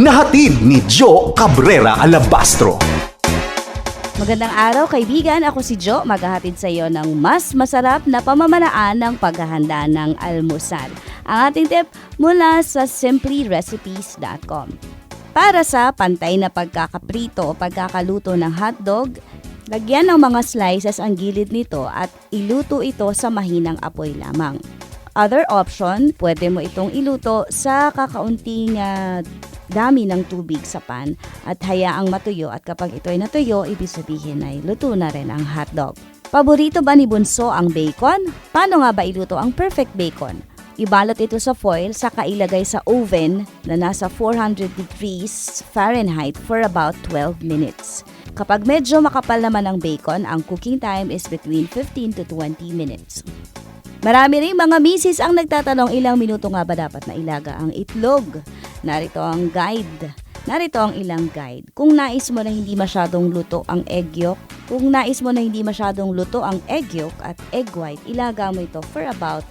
na hatid ni Joe Cabrera Alabastro. Magandang araw kaibigan, ako si Jo, maghahatid sa iyo ng mas masarap na pamamaraan ng paghahanda ng almusal. Ang ating tip mula sa simplyrecipes.com. Para sa pantay na pagkakaprito o pagkakaluto ng hotdog, lagyan ng mga slices ang gilid nito at iluto ito sa mahinang apoy lamang. Other option, pwede mo itong iluto sa kakaunting ah, dami ng tubig sa pan at hayaang matuyo at kapag ito ay natuyo, ibig sabihin ay luto na rin ang hotdog. Paborito ba ni Bunso ang bacon? Paano nga ba iluto ang perfect bacon? Ibalot ito sa foil saka ilagay sa oven na nasa 400 degrees Fahrenheit for about 12 minutes. Kapag medyo makapal naman ang bacon, ang cooking time is between 15 to 20 minutes. Marami rin mga misis ang nagtatanong ilang minuto nga ba dapat na ilaga ang itlog. Narito ang guide. Narito ang ilang guide. Kung nais mo na hindi masyadong luto ang egg yolk, kung nais mo na hindi masyadong luto ang egg yolk at egg white, ilaga mo ito for about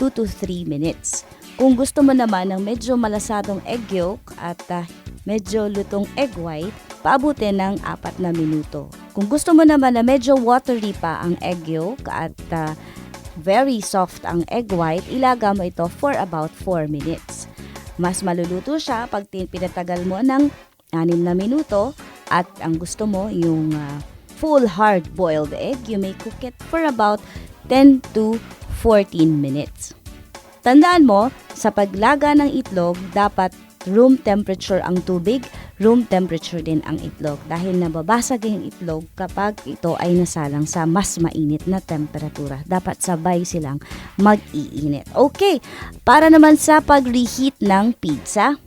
2 to 3 minutes. Kung gusto mo naman ng medyo malasadong egg yolk at ah, medyo lutong egg white, paabutin ng 4 na minuto. Kung gusto mo naman na medyo watery pa ang egg yolk at ah, very soft ang egg white, ilaga mo ito for about 4 minutes. Mas maluluto siya pag pinatagal mo ng 6 na minuto at ang gusto mo yung ah, full hard boiled egg, you may cook it for about 10 to 14 minutes. Tandaan mo, sa paglaga ng itlog, dapat room temperature ang tubig, room temperature din ang itlog dahil nababasag yung itlog kapag ito ay nasalang sa mas mainit na temperatura. Dapat sabay silang mag-iinit. Okay, para naman sa pag-reheat ng pizza,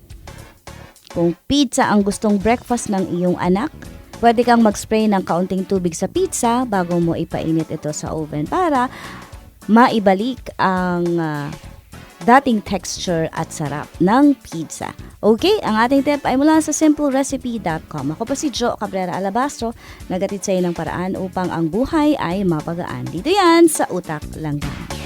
kung pizza ang gustong breakfast ng iyong anak, pwede kang mag-spray ng kaunting tubig sa pizza bago mo ipainit ito sa oven para maibalik ang ah, dating texture at sarap ng pizza. Okay, ang ating tip ay mula sa simplerecipe.com. Ako pa si Joe Cabrera Alabastro, nagatid sa iyo ng paraan upang ang buhay ay mapagaan. Dito yan sa Utak Langgang.